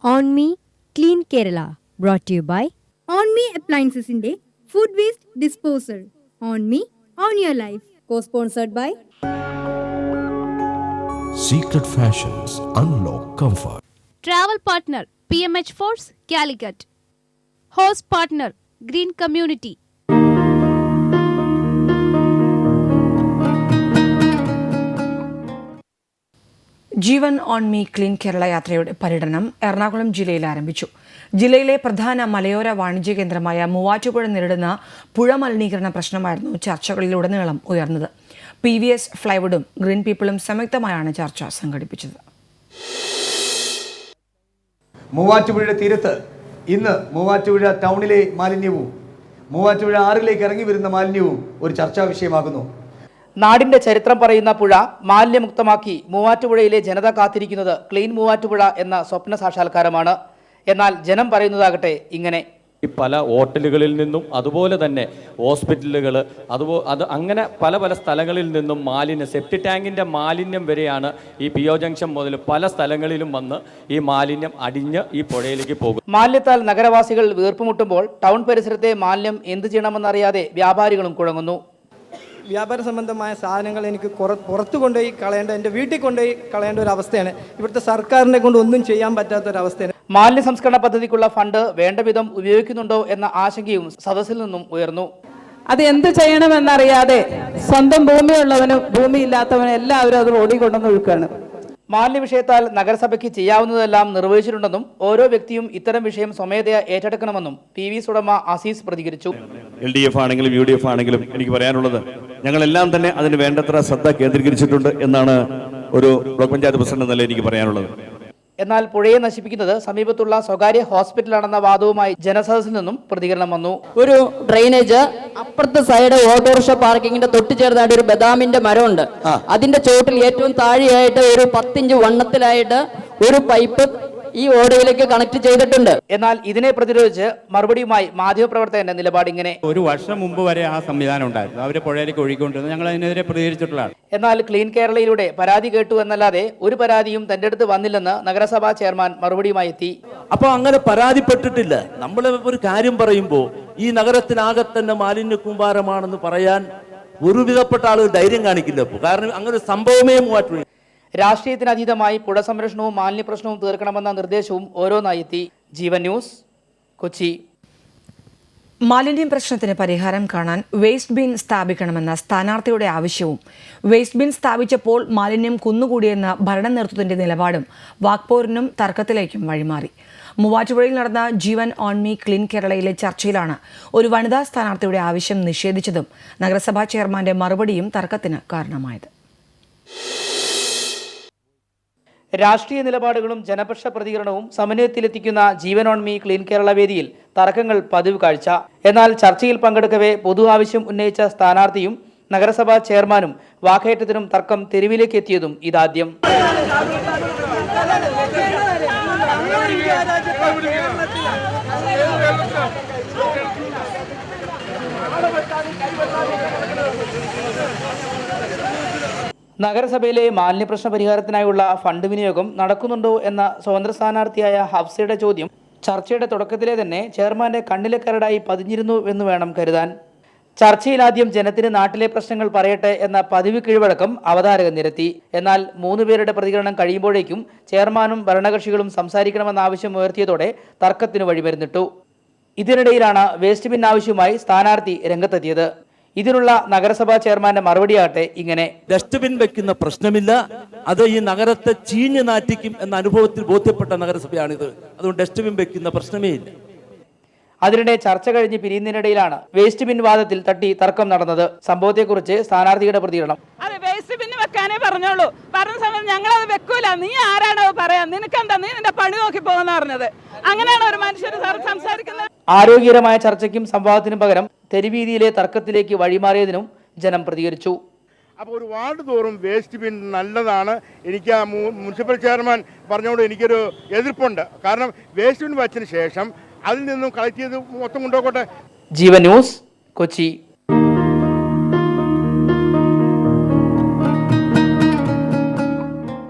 On Me Clean Kerala, brought to you by On Me Appliances in Day Food Waste Disposal. On Me, On Your Life, co-sponsored by Secret Fashions, Unlock Comfort. Travel Partner, PMH Force, Calicut. Host Partner, Green Community. Jeevan on me clean Kerala യാത്രയുടെ പര്യടനം എറണാകുളം ജില്ലയിൽ ആരംഭിച്ചു ജില്ലയിലെ പ്രധാന മലയോര വാണിജ്യ കേന്ദ്രമായ മൂവാറ്റുപുഴ നേരിടുന്ന പുഴ മലിനീകരണ പ്രശ്നമായിരുന്നു ചർച്ചകളിലുടനീളം ഉയർന്നത് പി വി എസ് ഫ്ലൈവുഡും ഗ്രീൻ പീപ്പിളും സംയുക്തമായാണ് ചർച്ച സംഘടിപ്പിച്ചത് മൂവാറ്റുപുഴയുടെ തീരത്ത് ഇന്ന് മൂവാറ്റുപുഴ ടൗണിലെ മാലിന്യവും മൂവാറ്റുപുഴ ആറിലേക്ക് ഇറങ്ങി വരുന്ന മാലിന്യവും ഒരു ചർച്ചാ വിഷയമാകുന്നു നാടിന്റെ ചരിത്രം പറയുന്ന പുഴ മാലിന്യമുക്തമാക്കി മൂവാറ്റുപുഴയിലെ ജനത കാത്തിരിക്കുന്നത് ക്ലീൻ മൂവാറ്റുപുഴ എന്ന സ്വപ്ന സാക്ഷാത്കാരമാണ് എന്നാൽ ജനം പറയുന്നതാകട്ടെ ഇങ്ങനെ ഈ പല ഹോട്ടലുകളിൽ നിന്നും അതുപോലെ തന്നെ ഹോസ്പിറ്റലുകൾ അതുപോ അത് അങ്ങനെ പല പല സ്ഥലങ്ങളിൽ നിന്നും മാലിന്യം സെപ്റ്റി ടാങ്കിൻ്റെ മാലിന്യം വരെയാണ് ഈ പിയോ ജംഗ്ഷൻ മുതൽ പല സ്ഥലങ്ങളിലും വന്ന് ഈ മാലിന്യം അടിഞ്ഞ് ഈ പുഴയിലേക്ക് പോകും മാലിന്യത്താൽ നഗരവാസികൾ വീർപ്പുമുട്ടുമ്പോൾ ടൗൺ പരിസരത്തെ മാലിന്യം എന്ത് ചെയ്യണമെന്നറിയാതെ വ്യാപാരികളും കുഴങ്ങുന്നു വ്യാപാര സംബന്ധമായ സാധനങ്ങൾ എനിക്ക് പുറത്ത് കൊണ്ടുപോയി കളയേണ്ട എൻ്റെ വീട്ടിൽ കൊണ്ടുപോയി കളയേണ്ട ഒരു അവസ്ഥയാണ് ഇവിടുത്തെ സർക്കാരിനെ കൊണ്ട് ഒന്നും ചെയ്യാൻ പറ്റാത്ത ഒരു അവസ്ഥയാണ് മാലിന്യ സംസ്കരണ പദ്ധതിക്കുള്ള ഫണ്ട് വേണ്ട വിധം ഉപയോഗിക്കുന്നുണ്ടോ എന്ന ആശങ്കയും സദസ്സിൽ നിന്നും ഉയർന്നു അത് എന്ത് ചെയ്യണമെന്നറിയാതെ സ്വന്തം ഭൂമിയുള്ളവനും ഭൂമി ഇല്ലാത്തവനും എല്ലാവരും അത് ഓടിക്കൊണ്ടെന്ന് ഒഴുക്കാണ് മാലിന്യ വിഷയത്താൽ നഗരസഭയ്ക്ക് ചെയ്യാവുന്നതെല്ലാം നിർവഹിച്ചിട്ടുണ്ടെന്നും ഓരോ വ്യക്തിയും ഇത്തരം വിഷയം സ്വമേധയാ ഏറ്റെടുക്കണമെന്നും പി വി സുടമ അസീസ് പ്രതികരിച്ചു എൽ ഡി എഫ് ആണെങ്കിലും യു ഡി എഫ് ആണെങ്കിലും എനിക്ക് പറയാനുള്ളത് ഞങ്ങളെല്ലാം തന്നെ അതിന് വേണ്ടത്ര ശ്രദ്ധ കേന്ദ്രീകരിച്ചിട്ടുണ്ട് എന്നാണ് ഒരു ബ്ലോക്ക് പഞ്ചായത്ത് പ്രസിഡന്റ് എന്നല്ല എനിക്ക് പറയാനുള്ളത് എന്നാൽ പുഴയെ നശിപ്പിക്കുന്നത് സമീപത്തുള്ള സ്വകാര്യ ഹോസ്പിറ്റലാണെന്ന വാദവുമായി ജനസദസ്സിൽ നിന്നും പ്രതികരണം വന്നു ഒരു ഡ്രെയിനേജ് അപ്പുറത്തെ സൈഡ് ഓട്ടോറിക്ഷ പാർക്കിങ്ങിന്റെ തൊട്ട് ചേർന്നായിട്ട് ഒരു ബദാമിന്റെ മരമുണ്ട് അതിന്റെ ചോട്ടിൽ ഏറ്റവും താഴെയായിട്ട് ഒരു പത്തിഞ്ച് വണ്ണത്തിലായിട്ട് ഒരു പൈപ്പ് ഈ ഓടയിലേക്ക് കണക്ട് ചെയ്തിട്ടുണ്ട് എന്നാൽ ഇതിനെ പ്രതിരോധിച്ച് മറുപടിയുമായി മാധ്യമപ്രവർത്തകന്റെ നിലപാട് ഇങ്ങനെ ഒരു വർഷം മുമ്പ് വരെ ആ സംവിധാനം ഉണ്ടായിരുന്നു അവരെ പുഴയിലേക്ക് ഒഴുകിക്കൊണ്ടിരുന്നു ഞങ്ങൾ അതിനെതിരെ പ്രതികരിച്ചിട്ടുള്ളതാണ് എന്നാൽ ക്ലീൻ കേരളയിലൂടെ പരാതി കേട്ടു എന്നല്ലാതെ ഒരു പരാതിയും തന്റെ അടുത്ത് വന്നില്ലെന്ന് നഗരസഭാ ചെയർമാൻ മറുപടിയുമായി എത്തി അപ്പോൾ അങ്ങനെ പരാതിപ്പെട്ടിട്ടില്ല നമ്മൾ ഒരു കാര്യം പറയുമ്പോൾ ഈ നഗരത്തിനാകെ തന്നെ മാലിന്യ കൂമ്പാരമാണെന്ന് പറയാൻ ഒരുവിധപ്പെട്ട ആളുകൾ ധൈര്യം കാണിക്കില്ല കാരണം അങ്ങനെ ഒരു സംഭവമേ മൂവാറ്റുപുഴ രാഷ്ട്രീയത്തിനതീതമായി പുഴ സംരക്ഷണവും മാലിന്യ പ്രശ്നവും തീർക്കണമെന്ന നിർദ്ദേശവും ഓരോന്നായി എത്തി ജീവൻ ന്യൂസ് കൊച്ചി മാലിന്യം പ്രശ്നത്തിന് പരിഹാരം കാണാൻ വേസ്റ്റ് ബിൻ സ്ഥാപിക്കണമെന്ന സ്ഥാനാർത്ഥിയുടെ ആവശ്യവും വേസ്റ്റ് ബിൻ സ്ഥാപിച്ചപ്പോൾ മാലിന്യം കുന്നുകൂടിയെന്ന ഭരണ നേതൃത്വത്തിന്റെ നിലപാടും വാക്പോരിനും തർക്കത്തിലേക്കും വഴിമാറി മൂവാറ്റുപുഴയിൽ നടന്ന Jeevan on me clean Kerala ചർച്ചയിലാണ് ഒരു വനിതാ സ്ഥാനാർത്ഥിയുടെ ആവശ്യം നിഷേധിച്ചതും നഗരസഭാ ചെയർമാന്റെ മറുപടിയും തർക്കത്തിന് കാരണമായത് രാഷ്ട്രീയ നിലപാടുകളും ജനപക്ഷ പ്രതികരണവും സമന്വയത്തിലെത്തിക്കുന്ന ജീവനോൺമി ക്ലീൻ കേരള വേദിയിൽ തർക്കങ്ങൾ പതിവ് കാഴ്ച എന്നാൽ ചർച്ചയിൽ പങ്കെടുക്കവേ പൊതു ആവശ്യം ഉന്നയിച്ച സ്ഥാനാർത്ഥിയും നഗരസഭാ ചെയർമാനും വാക്കേറ്റത്തിനും തർക്കം തെരുവിലേക്ക് എത്തിയതും ഇതാദ്യം നഗരസഭയിലെ പ്രശ്ന പരിഹാരത്തിനായുള്ള ഫണ്ട് വിനിയോഗം നടക്കുന്നുണ്ടോ എന്ന സ്വതന്ത്ര സ്ഥാനാർത്ഥിയായ ഹബ്സയുടെ ചോദ്യം ചർച്ചയുടെ തുടക്കത്തിലെ തന്നെ ചെയർമാന്റെ കണ്ണിലെ കരടായി പതിഞ്ഞിരുന്നു എന്ന് വേണം കരുതാൻ ചർച്ചയിൽ ആദ്യം ജനത്തിന് നാട്ടിലെ പ്രശ്നങ്ങൾ പറയട്ടെ എന്ന പതിവ് കീഴ്വഴക്കം അവതാരകൻ നിരത്തി എന്നാൽ മൂന്ന് പേരുടെ പ്രതികരണം കഴിയുമ്പോഴേക്കും ചെയർമാനും ഭരണകക്ഷികളും സംസാരിക്കണമെന്ന ആവശ്യം ഉയർത്തിയതോടെ തർക്കത്തിന് വഴിമരുന്നിട്ടു ഇതിനിടയിലാണ് വേസ്റ്റ് ബിൻ ആവശ്യവുമായി സ്ഥാനാർത്ഥി രംഗത്തെത്തിയത് ഇതിനുള്ള നഗരസഭാ ചെയർമാന്റെ മറുപടിയാകട്ടെ ഇങ്ങനെ ഡസ്റ്റ്ബിൻ വെക്കുന്ന പ്രശ്നമില്ല അത് ഈ നഗരത്തെ ചീഞ്ഞു നാറ്റിക്കും എന്ന അനുഭവത്തിൽ ബോധ്യപ്പെട്ട നഗരസഭയാണിത് അതുകൊണ്ട് ഡസ്റ്റ്ബിൻ വെക്കുന്ന പ്രശ്നമേ ഇല്ല അതിനിടെ ചർച്ച കഴിഞ്ഞ് പിരിയുന്നതിനിടയിലാണ് വേസ്റ്റ് ബിൻ വാദത്തിൽ തട്ടി തർക്കം നടന്നത് കുറിച്ച് സ്ഥാനാർത്ഥിയുടെ പ്രതികരണം അതെ വേസ്റ്റ് ബിൻ വെക്കാനേ പറഞ്ഞോളൂ പറഞ്ഞ സമയത്ത് ഞങ്ങൾ അത് വെക്കൂല നീ ആരാണോ നിനക്ക് എന്താ നീ നിന്റെ പണി നോക്കി പോകുന്ന പറഞ്ഞത് അങ്ങനെയാണ് ഒരു മനുഷ്യർ സംസാരിക്കുന്നത് ആരോഗ്യകരമായ ചർച്ചയ്ക്കും സംവാദത്തിനും പകരം തെരുവീതിയിലെ തർക്കത്തിലേക്ക് വഴിമാറിയതിനും ജനം പ്രതികരിച്ചു അപ്പോൾ ഒരു വാർഡ് തോറും വേസ്റ്റ് ബിൻ നല്ലതാണ് എനിക്ക് ആ മുനിസിപ്പൽ ചെയർമാൻ പറഞ്ഞുകൊണ്ട് എനിക്കൊരു എതിർപ്പുണ്ട് കാരണം വേസ്റ്റ് ബിൻ വച്ചതിന് ശേഷം അതിൽ നിന്നും കളക്ട് ചെയ്ത് മൊത്തം കൊണ്ടുപോകട്ടെ ജീവൻ ന്യൂസ് കൊച്ചി